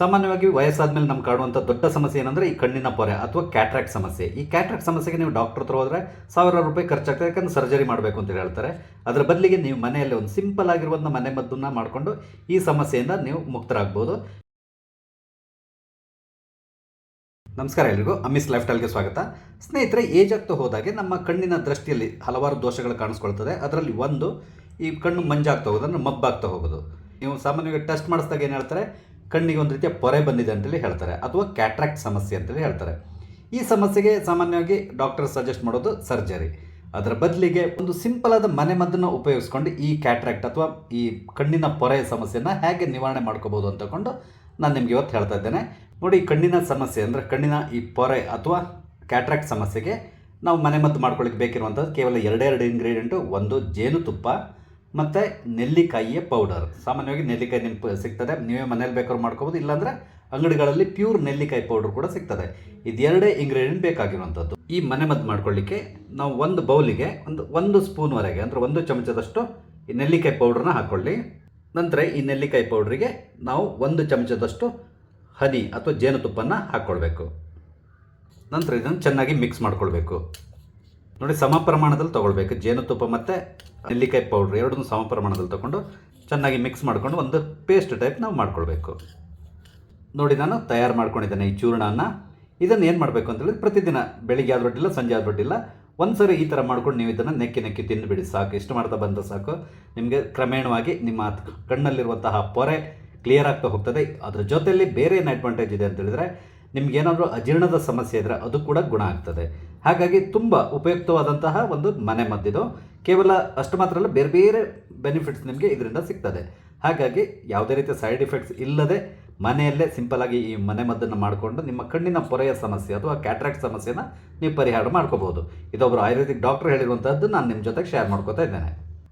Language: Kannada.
ಸಾಮಾನ್ಯವಾಗಿ ವಯಸ್ಸಾದ ಮೇಲೆ ನಮ್ಗೆ ಕಾಡುವಂಥ ದೊಡ್ಡ ಸಮಸ್ಯೆ ಏನಂದರೆ ಈ ಕಣ್ಣಿನ ಪೊರೆ ಅಥವಾ ಕ್ಯಾಟ್ರಾಕ್ಟ್ ಸಮಸ್ಯೆ. ಈ ಕ್ಯಾಟ್ರಾಕ್ಟ್ ಸಮಸ್ಯೆಗೆ ನೀವು ಡಾಕ್ಟರ್ ಹತ್ರ ಹೋದರೆ ಸಾವಿರಾರು ರೂಪಾಯಿ ಖರ್ಚಾಗ್ತದೆ, ಯಾಕಂದ್ರೆ ಸರ್ಜರಿ ಮಾಡಬೇಕು ಅಂತ ಹೇಳ್ತಾರೆ. ಅದರ ಬದಲಿಗೆ ನೀವು ಮನೆಯಲ್ಲಿ ಒಂದು ಸಿಂಪಲ್ ಆಗಿರುವಂಥ ಮನೆ ಮದ್ದನ್ನು ಮಾಡಿಕೊಂಡು ಈ ಸಮಸ್ಯೆಯಿಂದ ನೀವು ಮುಕ್ತರಾಗ್ಬೋದು. ನಮಸ್ಕಾರ ಎಲ್ರಿಗೂ, ಅಮಿಸ್ ಲೈಫ್ ಸ್ವಾಗತ. ಸ್ನೇಹಿತರೆ, ಏಜ್ ಆಗ್ತಾ ಹೋದಾಗೆ ನಮ್ಮ ಕಣ್ಣಿನ ದೃಷ್ಟಿಯಲ್ಲಿ ಹಲವಾರು ದೋಷಗಳು ಕಾಣಿಸ್ಕೊಳ್ತದೆ. ಅದರಲ್ಲಿ ಒಂದು, ಈ ಕಣ್ಣು ಮಂಜಾಗ್ತಾ ಹೋಗೋದು, ಅಂದರೆ ಮಬ್ಬಾಗ್ತಾ ಹೋಗೋದು. ನೀವು ಸಾಮಾನ್ಯವಾಗಿ ಟೆಸ್ಟ್ ಮಾಡಿಸಿದಾಗ ಏನು ಹೇಳ್ತಾರೆ ಕಣ್ಣಿಗೆ ಒಂದು ರೀತಿಯ ಪೊರೆ ಬಂದಿದೆ ಅಂತೇಳಿ ಹೇಳ್ತಾರೆ, ಅಥವಾ ಕ್ಯಾಟ್ರಾಕ್ಟ್ ಸಮಸ್ಯೆ ಅಂತೇಳಿ ಹೇಳ್ತಾರೆ. ಈ ಸಮಸ್ಯೆಗೆ ಸಾಮಾನ್ಯವಾಗಿ ಡಾಕ್ಟರ್ ಸಜೆಸ್ಟ್ ಮಾಡೋದು ಸರ್ಜರಿ. ಅದರ ಬದಲಿಗೆ ಒಂದು ಸಿಂಪಲ್ ಆದ ಮನೆ ಮದ್ದನ್ನು ಉಪಯೋಗಿಸ್ಕೊಂಡು ಈ ಕ್ಯಾಟ್ರಾಕ್ಟ್ ಅಥವಾ ಈ ಕಣ್ಣಿನ ಪೊರೆ ಸಮಸ್ಯೆನ ಹೇಗೆ ನಿವಾರಣೆ ಮಾಡ್ಕೋಬೋದು ಅಂತಕೊಂಡು ನಾನು ನಿಮ್ಗೆ ಇವತ್ತು ಹೇಳ್ತಾ ಇದ್ದೇನೆ. ನೋಡಿ, ಕಣ್ಣಿನ ಸಮಸ್ಯೆ ಅಂದರೆ ಕಣ್ಣಿನ ಈ ಪೊರೆ ಅಥವಾ ಕ್ಯಾಟ್ರಾಕ್ಟ್ ಸಮಸ್ಯೆಗೆ ನಾವು ಮನೆಮದ್ದು ಮಾಡ್ಕೊಳ್ಳಿಕ್ಕೆ ಬೇಕಿರುವಂಥದ್ದು ಕೇವಲ ಎರಡೆರಡು ಎರಡು ಇಂಗ್ರೀಡಿಯೆಂಟು ಒಂದು ಜೇನುತುಪ್ಪ ಮತ್ತು ನೆಲ್ಲಿಕಾಯಿಯ ಪೌಡರ್ ಸಾಮಾನ್ಯವಾಗಿ ನೆಲ್ಲಿಕಾಯಿ ನಿಮ್ಗೆ ಸಿಗ್ತದೆ. ನೀವೇ ಮನೇಲಿ ಬೇಕಾದ್ರೂ ಮಾಡ್ಕೋಬೋದು. ಇಲ್ಲಾಂದರೆ ಅಂಗಡಿಗಳಲ್ಲಿ ಪ್ಯೂರ್ ನೆಲ್ಲಿಕಾಯಿ ಪೌಡರ್ ಕೂಡ ಸಿಗ್ತದೆ. ಇದೆರಡೇ ಇಂಗ್ರೀಡಿಯೆಂಟ್ ಬೇಕಾಗಿರುವಂಥದ್ದು. ಈ ಮನೆ ಮದ್ದು ಮಾಡ್ಕೊಳ್ಳಿಕ್ಕೆ ನಾವು ಒಂದು ಬೌಲಿಗೆ ಒಂದು ಒಂದು ಸ್ಪೂನ್ವರೆಗೆ, ಅಂದರೆ ಒಂದು ಚಮಚದಷ್ಟು ಈ ನೆಲ್ಲಿಕಾಯಿ ಪೌಡ್ರನ್ನ ಹಾಕ್ಕೊಳ್ಳಿ ನಂತರ ಈ ನೆಲ್ಲಿಕಾಯಿ ಪೌಡ್ರಿಗೆ ನಾವು ಒಂದು ಚಮಚದಷ್ಟು ಹನಿ ಅಥವಾ ಜೇನುತುಪ್ಪನ ಹಾಕ್ಕೊಳ್ಬೇಕು. ನಂತರ ಇದನ್ನು ಚೆನ್ನಾಗಿ ಮಿಕ್ಸ್ ಮಾಡ್ಕೊಳ್ಬೇಕು. ನೋಡಿ ಸಮ ಪ್ರಮಾಣದಲ್ಲಿ ತೊಗೊಳ್ಬೇಕು. ಜೇನುತುಪ್ಪ ಮತ್ತು ನೆಲ್ಲಿಕಾಯಿ ಪೌಡ್ರ್ ಎರಡನ್ನೂ ಸಮ ಪ್ರಮಾಣದಲ್ಲಿ ತೊಗೊಂಡು ಚೆನ್ನಾಗಿ ಮಿಕ್ಸ್ ಮಾಡಿಕೊಂಡು ಒಂದು ಪೇಸ್ಟ್ ಟೈಪ್ ನಾವು ಮಾಡ್ಕೊಳ್ಬೇಕು. ನೋಡಿ, ನಾನು ತಯಾರು ಮಾಡ್ಕೊಂಡಿದ್ದೇನೆ ಈ ಚೂರ್ಣನ ಇದನ್ನು ಏನು ಮಾಡಬೇಕು ಅಂತ ಹೇಳಿದ್ರೆ ಪ್ರತಿದಿನ ಬೆಳಿಗ್ಗೆ ಅಡ್ಡಿಲ್ಲ ಸಂಜೆ ಆದ ರೊಟ್ಟಿಲ್ಲ. ಒಂದು ಸರಿ ಈ ಥರ ಮಾಡ್ಕೊಂಡು ನೀವು ಇದನ್ನು ನೆಕ್ಕಿ ನೆಕ್ಕಿ ತಿಂದುಬಿಡಿ ಸಾಕು. ಇಷ್ಟು ಮಾಡ್ತಾ ಬಂದ ಸಾಕು. ನಿಮಗೆ ಕ್ರಮೇಣವಾಗಿ ನಿಮ್ಮ ಕಣ್ಣಲ್ಲಿರುವಂತಹ ಪೊರೆ ಕ್ಲಿಯರ್ ಆಗ್ತಾ ಹೋಗ್ತದೆ. ಅದರ ಜೊತೆಯಲ್ಲಿ ಬೇರೆ ಏನು ಅಡ್ವಾಂಟೇಜ್ ಇದೆ ಅಂತ ಹೇಳಿದ್ರೆ ನಿಮ್ಗೇನಾದರೂ ಅಜೀರ್ಣದ ಸಮಸ್ಯೆ ಇದ್ದರೆ ಅದು ಕೂಡ ಗುಣ ಆಗ್ತದೆ. ಹಾಗಾಗಿ ತುಂಬ ಉಪಯುಕ್ತವಾದಂತಹ ಒಂದು ಮನೆ ಮದ್ದಿದು. ಕೇವಲ ಅಷ್ಟು ಮಾತ್ರ ಅಲ್ಲ, ಬೇರೆ ಬೇರೆ ಬೆನಿಫಿಟ್ಸ್ ನಿಮಗೆ ಇದರಿಂದ ಸಿಗ್ತದೆ. ಹಾಗಾಗಿ ಯಾವುದೇ ರೀತಿಯ ಸೈಡ್ ಎಫೆಕ್ಟ್ಸ್ ಇಲ್ಲದೆ ಮನೆಯಲ್ಲೇ ಸಿಂಪಲ್ ಆಗಿ ಈ ಮನೆ ಮದ್ದನ್ನು ಮಾಡಿಕೊಂಡು ನಿಮ್ಮ ಕಣ್ಣಿನ ಪೊರೆಯ ಸಮಸ್ಯೆ ಅಥವಾ ಕ್ಯಾಟ್ರಾಕ್ಟ್ ಸಮಸ್ಯೆನ ನೀವು ಪರಿಹಾರ ಮಾಡ್ಕೋಬಹುದು ಇದೊಬ್ಬರು ಆಯುರ್ವೇದಿಕ್ ಡಾಕ್ಟರ್ ಹೇಳಿರುವಂಥದ್ದು ನಾನು ನಿಮ್ಮ ಜೊತೆಗೆ ಶೇರ್ ಮಾಡ್ಕೋತಾ ಇದ್ದೇನೆ.